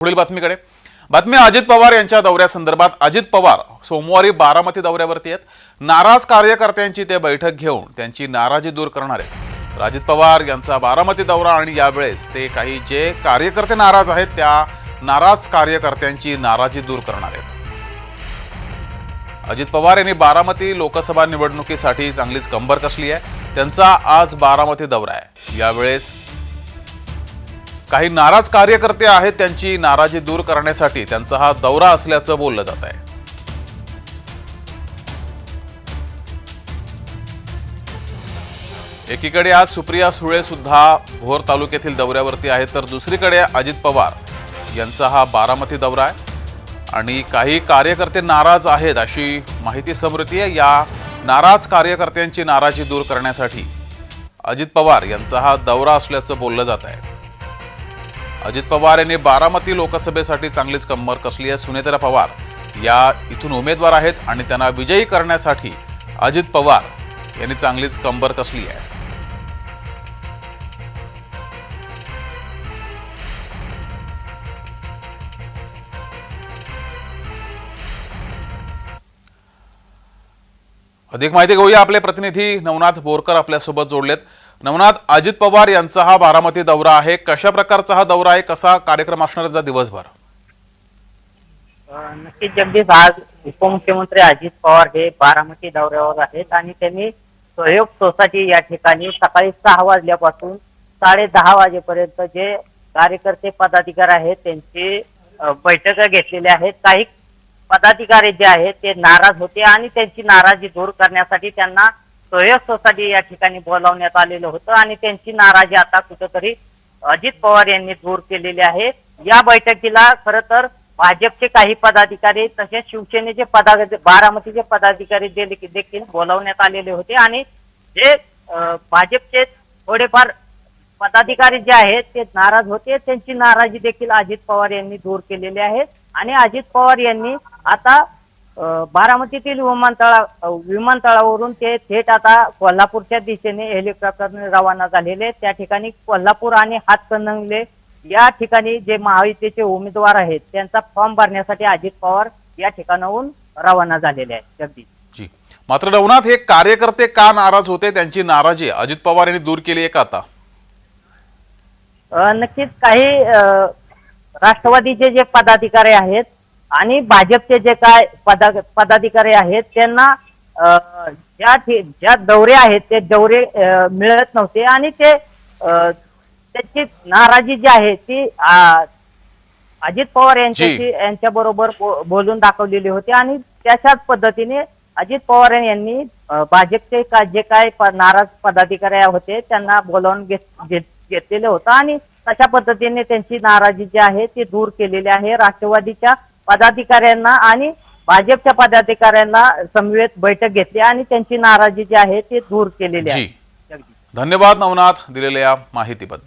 पुढील बातमीकडे. बातमी अजित पवार यांच्या दौऱ्यासंदर्भात अजित पवार सोमवारी बारामती दौऱ्यावरती आहेत. नाराज कार्यकर्त्यांची ते बैठक घेऊन त्यांची नाराजी दूर करणार आहेत. अजित पवार यांचा बारामती दौरा आणि यावेळेस ते काही जे कार्यकर्ते नाराज आहेत त्या नाराज कार्यकर्त्यांची नाराजी दूर करणार आहेत. अजित पवार यांनी बारामती लोकसभा निवडणुकीसाठी चांगलीच कंबर कसली आहे. त्यांचा आज बारामती दौरा आहे. यावेळेस काही नाराज कार्यकर्ते आहेत त्यांची नाराजी दूर करण्यासाठी त्यांचा हा दौरा असल्याचं बोललं जात आहे. एकीकडे आज सुप्रिया सुळे सुद्धा भोर तालुक्यातील दौऱ्यावरती आहेत तर दुसरीकडे अजित पवार यांचा हा बारामती दौरा आहे. आणि काही कार्यकर्ते नाराज आहेत अशी माहिती समोर आहे या नाराज कार्यकर्त्यांची नाराजी दूर करण्यासाठी अजित पवार यांचा हा दौरा असल्याचं बोललं जात आहे. अजित पवार यांनी बारामती लोकसभेसाठी चांगलीच कंबर कसली आहे? सुनेत्रा पवार या इथून उमेदवार आहेत आणि त्यांना विजयी करण्यासाठी अजित पवार यांनी चांगलीच कंबर कसली आहे? अधिक माहिती घेऊया आपले प्रतिनिधी नवनाथ बोरकर आपल्यासोबत जोडलेत. नवनाथ अजित पवार यांचा हा बारामती दौरा आहे. कशा प्रकारचा हा दौरा आहे? कसा कार्यक्रम असणार दिवसभर? नक्कीच जगदीश आज उपमुख्यमंत्री अजित पवार हे बारामती दौऱ्यावर आहेत आणि त्यांनी सहयोग सोसायटी या ठिकाणी सकाळी सहा वाजल्यापासून साडे दहा वाजेपर्यंत जे कार्यकर्ते पदाधिकारी आहेत त्यांची बैठक बैठका घेतलेल्या आहेत. काही पदाधिकारी जे आहेत ते नाराज होते आणि त्यांची नाराजी दूर करण्यासाठी त्यांना सोयस सोसायटी या ठिकाणी बोलावण्यात आलेलं होतं आणि त्यांची नाराजी आता कुठेतरी अजित पवार यांनी दूर केलेली आहे. या बैठकीला खरं तर भाजपचे काही पदाधिकारी तसेच शिवसेनेचे पदाधिकारी बारामतीचे पदाधिकारी दे- देखील बोलावण्यात आलेले होते आणि जे भाजपचे थोडेफार पदाधिकारी जे आहेत ते नाराज होते. त्यांची नाराजी देखील अजित पवार यांनी दूर केलेली आहे. आणि अजित पवार यांनी आता बारामतीतील विमानतळा विमानतळावरून ते थेट आता कोल्हापूरच्या दिशेने हेलिकॉप्टरने रवाना झालेले त्या ठिकाणी कोल्हापूर आणि हातकणंगले या ठिकाणी जे महायुतीचे उमेदवार आहेत त्यांचा फॉर्म भरण्यासाठी अजित पवार या ठिकाणाहून रवाना झालेले आहेत. जगदीश जी. मात्र नवनाथ हे कार्यकर्ते का नाराज होते? त्यांची नाराजी अजित पवार यांनी दूर केली आहे का आता? नक्कीच काही राष्ट्रवादीचे जे पदाधिकारी आहेत आणि भाजपचे जे काय पदा पदाधिकारी आहेत त्यांना ज्या ज्या दौरे आहेत ते दौरे मिळत नव्हते आणि ते त्याची नाराजी जी आहे ती अजित पवार यांच्याशी यांच्या बरोबर बोलून दाखवलेली होती आणि त्याच्याच पद्धतीने अजित पवार यांनी भाजपचे का जे काय नाराज पदाधिकारी होते त्यांना बोलावून घेत- घेतलेलं होतं. आणि तशा पद्धतीने त्यांची नाराजी जी आहे ती दूर केलेली आहे. राष्ट्रवादीच्या पदाधिकाऱ्यांना आणि भाजपच्या पदाधिकाऱ्यांना समवेत बैठक घेतली आणि त्यांची नाराजी जी आहे ती दूर केलेली आहे. धन्यवाद नवनाथ दिलेल्या माहितीबद्दल.